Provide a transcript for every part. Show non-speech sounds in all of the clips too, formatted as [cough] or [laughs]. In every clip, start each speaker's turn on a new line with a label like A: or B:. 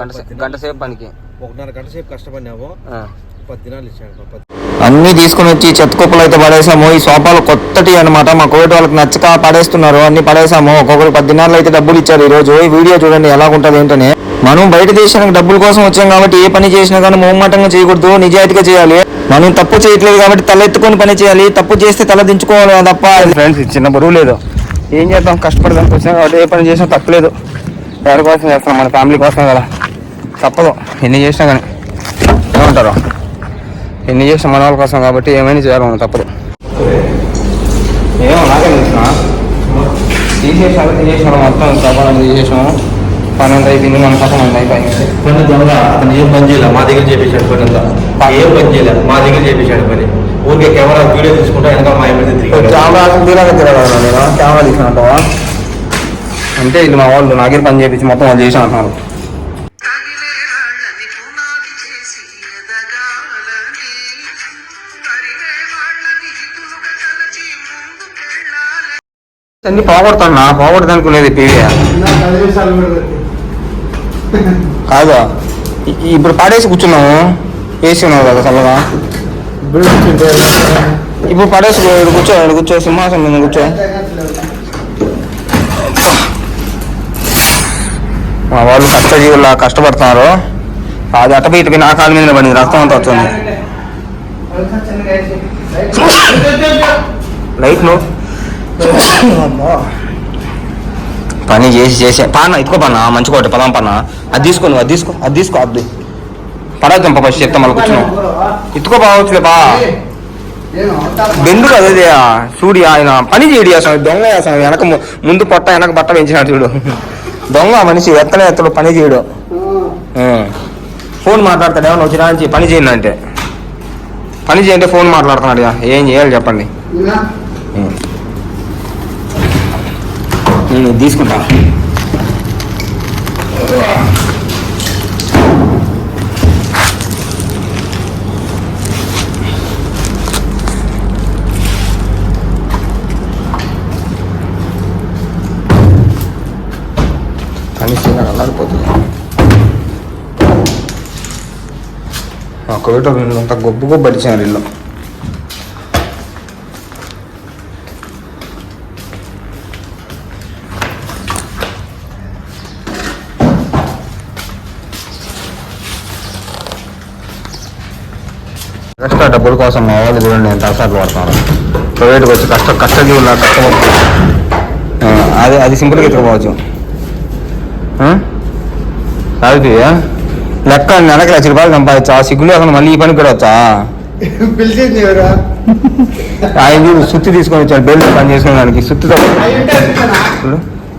A: గంట గంట సేపు పనికి.
B: ఒకటిన్నర గంట సేపు కష్టపడినాము. పది దినాలు ఇచ్చాడు పది
A: అన్ని తీసుకొని వచ్చి చెత్త కుప్పలు అయితే పడేసాము. ఈ సోఫాలు కొత్తటి అనమాట మా కోవిడ్ వాళ్ళకి నచ్చక పడేస్తున్నారు. అన్ని పడేసాము. ఒక్కొక్కరు పది దినాలు అయితే డబ్బులు ఇచ్చారు. ఈ రోజు ఈ వీడియో చూడండి ఎలా ఉంటుంది ఏంటని. మనం బయట దేశానికి డబ్బుల కోసం వచ్చాం కాబట్టి ఏ పని చేసినా కానీ మొహమాటంగా చేయకూడదు. నిజాయితీగా చేయాలి. మనం తప్పు చేయట్లేదు కాబట్టి తల ఎత్తుకొని పని చేయాలి. తప్పు చేస్తే తల దించుకోవాలి తప్ప. ఫ్రెండ్స్ చిన్న బరువు లేదు. ఏం చేద్దాం? కష్టపడదానికి వచ్చాం కాబట్టి ఏ పని చేసినా తప్పలేదు ఎవరి కోసం చేస్తాం మన ఫ్యామిలీ కోసం కదా. తప్పదు. ఎన్ని చేసినా కానీ. ఏమంటారు? ఎన్ని చేసిన మన వాళ్ళ కోసం కాబట్టి ఏమైనా చేయాలి మనం తప్పదు. ఏమో నాకే తెలిసిన తీసేసాము తీసేసాము మొత్తం సభలను తీసేసాము పని అంతా అయిపోయింది మన కోసం అంతా అయిపోయింది.
B: పని దొంగ అతను ఏం పని చేయలే? మా దగ్గర చేపించాడు పని అంతా. ఏం పని చేయలే? మా దగ్గర చేపించాడు పని. ఊరికే కెమెరా వీడియో తీసుకుంటా వెనక మా తిరిగి
A: కెమెరా తీరాక కెమెరా తీసుకున్నట్టు అంటే ఇది మా వాళ్ళు నాకే పని చేపించి మొత్తం వాళ్ళు చేసి అంటున్నారు. అన్ని పోగొడతాను పోగొడదనుకునేది పీవీ కాదు ఇ- ఇప్పుడు పాడేసి కూర్చున్నాము. ఏసీ ఉన్నావు కదా చల్లగా. ఇప్పుడు పడేసి కూర్చో కూర్చో సింహాసనం మీద కూర్చో. మా వాళ్ళు కష్టజీవులా కష్టపడుతున్నారు. అది అట్ట ఇటు నా కాళ్ళ మీద పడింది రక్తం అంతా వస్తుంది. లైట్ పని చేసి చేసే పాన ఇతుకో పన్న మంచి కోట పదాం పన్న అది తీసుకో నువ్వు అది తీసుకో అది తీసుకో అది. పడద్దాం పాప చెప్తా మళ్ళీ కూర్చున్నావు. ఇతుకో బావచ్చులే బా బెండు అదే చూడి ఆయన. పని చేయడు అసలు దొంగ అసలు వెనక ముందు పొట్ట వెనక బట్ట పెంచినాడు చూడు. దొంగ మనిషి ఎత్తనే ఎత్తడు పని చేయడు. ఫోన్ మాట్లాడతాడు ఏమన్నా వచ్చినా నుంచి పని చేయండి అంటే. పని చేయంటే ఫోన్ మాట్లాడుతున్నాడు. ఏం చేయాలి చెప్పండి. తీసుకుంటా. మిషన్ అల్లాడిపోతుంది. మా కోవిడ్ అంతా గొప్ప గొప్ప అడిచారు ఇల్లు ఎక్స్ట్రా డబ్బుల కోసం మా వాళ్ళు చూడండి నేను తలసాట్లు పడతాను ప్రైవేట్కి వచ్చి కష్టం కష్టజీవులా కష్టపడుతూ ఆ, అది అది సింపుల్గా ఎత్తుకోవచ్చు సాగుతుందా లెక్క నెలకి లక్ష రూపాయలు సంపాదించా? సిగ్గులు అసలు మళ్ళీ ఈ పనికి కూడా వచ్చా? [laughs] ఆయన సుత్తి తీసుకొని వచ్చాడు బెల్ట్ పని చేసుకునే దానికి సుత్తితో.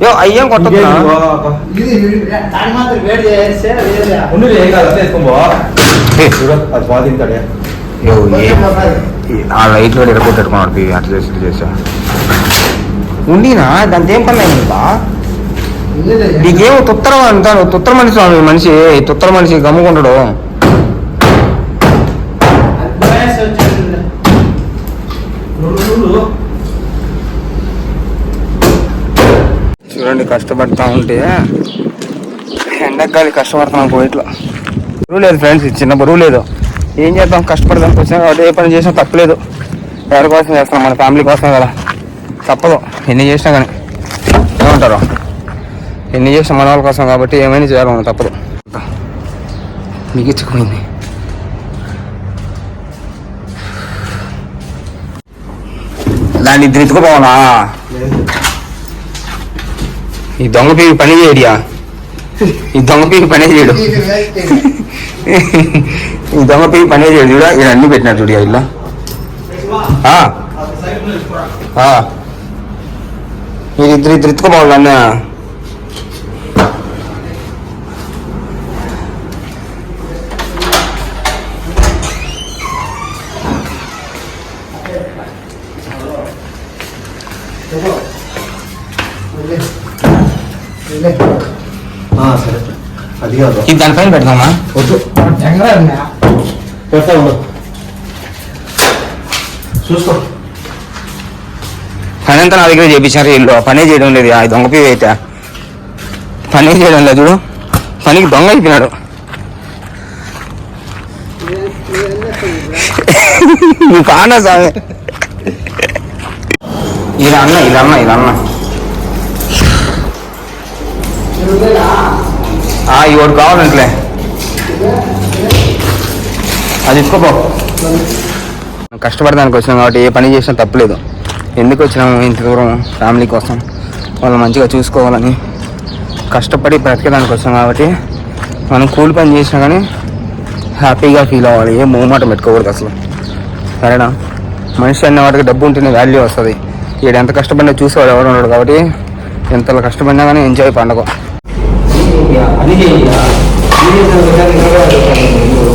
A: యో అయ్యేం
B: అది
A: ఈ- ఆ లైట్లో ఎరగొట్టుకున్నాడు పి అట్లా చేసి చేసా. ఉండినా? దాంతో ఏం పని అయింది బా? నీకేమో తుత్తరం అంటాను. తుత్తర మనిషి స్వామి మనిషి తుత్తర మనిషి గమ్ముకుంటాడు. చూడండి కష్టపడతా ఉంటే ఎండగాలి కష్టపడుతున్నాం కోయిట్లో బరువు లేదు ఫ్రెండ్స్ ఇది చిన్న బరువు లేదు. ఏం చేద్దాం? కష్టపడదానికి వచ్చినా కాబట్టి ఏ పని చేసినా తప్పలేదు. ఎవరి కోసం చేస్తాం మన ఫ్యామిలీ కోసం కదా. తప్పదు. ఎన్ని చేసినా కానీ. ఏమంటారు? ఎన్ని చేసినా మన వాళ్ళ కోసం కాబట్టి ఏమైనా చేయాలి మనం తప్పదు. మిగిచ్చుకుపోయింది దాన్ని ఇద్దరు ఎత్తుకుపోవనా ఈ దొంగ పీకి పని చేయడియా? ఈ దొంగ పీకి పనే చేయడు. ఈ దొంగ పీకి పనే చేయడు. చూడ ఇక్కడ అన్ని పెట్టినాడు చూడు ఇల్లు ఆ. ఆ. మీరు ఇద్దరు ఇద్దరు ఎత్తుకోపోవాలి అన్న. ఇది దానిపైన పెడదామా?
B: వద్దు. పెడతా ఉండు. చూసుకో.
A: పని అంతా నా దగ్గర చేయించారు ఇల్లు పనే చేయడం లేదు. ఆ దొంగ పీవి అయితే. పనే చేయడం లేదు. చూడు. పనికి దొంగ అయిపోయినాడు. నువ్వు కానా సామె. ఇలా అన్న ఇలా అన్న ఇలా అన్న ఇవాడు కావాలంటలే అది ఇసుకోపో కష్టపడడానికి వచ్చినాం కాబట్టి ఏ పని చేసినా తప్పలేదు. ఎందుకు వచ్చినాము ఇంత దూరం ఫ్యామిలీ కోసం? వాళ్ళు మంచిగా చూసుకోవాలని. కష్టపడి బ్రతికేదానికి వచ్చాం కాబట్టి మనం కూలి పని చేసినా కానీ హ్యాపీగా ఫీల్ అవ్వాలి. ఏ మూమాట పెట్టుకోకూడదు అసలు. సరేనా? మనిషి అనే వాటికి డబ్బు ఉంటేనే వాల్యూ వస్తుంది. వీడు ఎంత కష్టపడినా చూసేవాడు ఎవరు ఉన్నాడు కాబట్టి ఎంత కష్టపడినా కానీ ఎంజాయ్ పండగ. அதிகம் இல்லையா அதிகம் இல்லை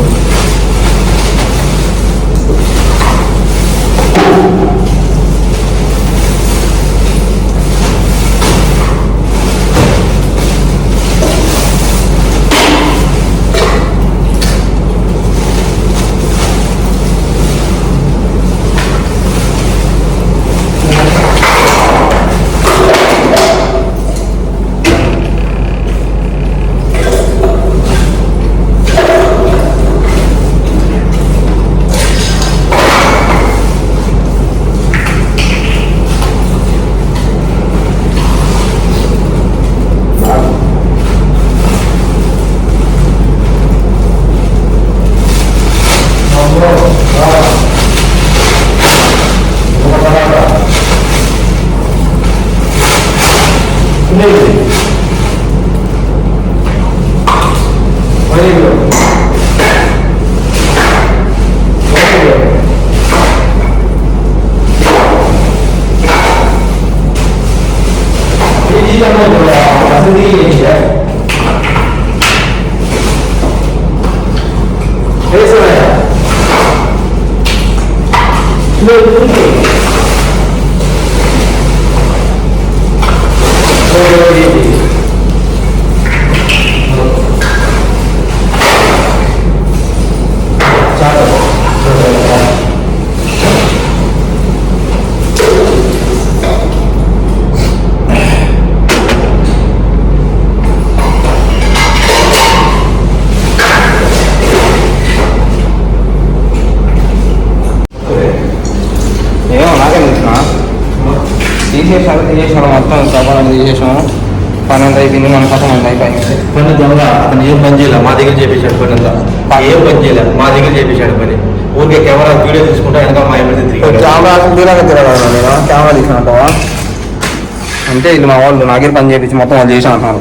A: Yang membawa. తీసేసాము పని అంతా అయిపోయింది మన కథ అంతా అయిపోయింది.
B: పని దొంగ అతను ఏం పని చేయలే? మా దగ్గర చేపించాడు పని అంతా. ఏం పని చేయలే? మా దగ్గర చేపించాడు పని. ఊరికే కెమెరా వీడియో తీసుకుంటా వెనక మా ఎమ్మెల్యే తిరిగాడు.
A: కెమెరా దూరంగా నేను. కెమెరా తీసినట్టు అంటే ఇది మా వాళ్ళు నాకే పని చేయించి మొత్తం వాళ్ళు చేసి అంటున్నారు.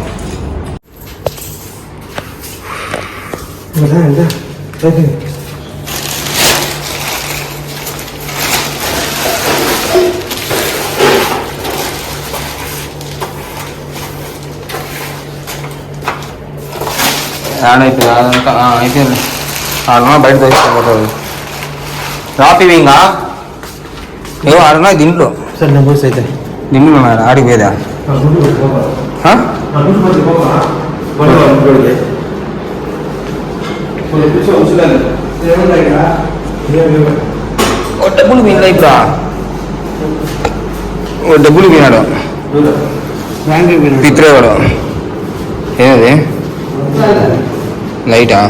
A: యాడ్ అయిపోయింది. అదంతా అయిపోయింది. అడుగునా బయట తెచ్చిపోతుంది రాపి ఇంకా. ఏవో అడుగునా దీంట్లో
B: సార్ నేను పోసి అయితే
A: దీంట్లో ఉన్నాడు ఆడికి పోయేదా? ఆ? ఓ డబ్బులు పోయిందా ఇప్పుడు? డబ్బులు పోయినాడు పిత్రేవాడు. ఏది? లైటా?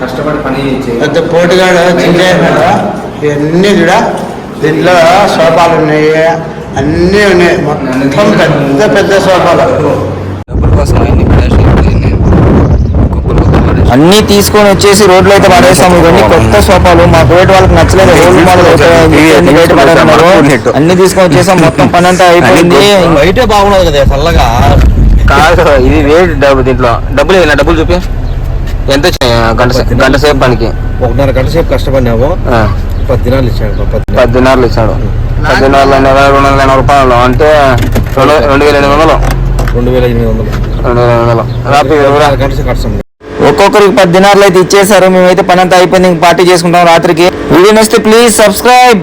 A: కష్టపడి పని
C: పెద్ద పోటుగాడు చించేసినాడు? ఇవన్నీ కూడా దీంట్లో సోఫాలు ఉన్నాయి అన్నీ ఉన్నాయి. మొత్తం పెద్ద పెద్ద సోఫాలు.
A: డబ్బుల కోసం అన్ని తీసుకొని వచ్చేసి రోడ్లు అయితే పడేస్తాము ఇవన్నీ కొత్త సోఫాలు. మా కోటి వాళ్ళకి నచ్చలేదు. రోడ్లు మోడల్ బయట పడేస్తున్నారు అన్ని తీసుకొని వచ్చేసాం మొత్తం పని అంతా అయిపోయింది.
B: బయటే బాగున్నది కదా చల్లగా.
A: కాదు ఇది వేడి డబ్బు దీంట్లో. డబ్బులు ఏదైనా డబ్బులు చూపి. ఎంత వచ్చాయి గంట సే- గంట సేపు పనికి.
B: ఒకటిన్నర గంట సేపు కష్టపడినాము.
A: ఆ,
B: పది దినాలు ఇచ్చాడు పది.
A: పది ఇచ్చాడు. పది దినాలు రెండు వందల ఎనభై రూపాయలు. అంటే రెండు రెండు వేల ఎనిమిది వందలు.
B: రెండు వేల ఎనిమిది వందలు.
A: రెండు వేల ఎనిమిది వందలు. రాత్రి ఇరవై
B: కష్టం
A: ఒక్కొక్కరికి పది దినాలు అయితే ఇచ్చేసారు మేమైతే పని అంతా అయిపోయింది. ఇంక పార్టీ చేసుకుంటాం రాత్రికి. వీడియో నచ్చితే ప్లీజ్ సబ్స్క్రైబ్.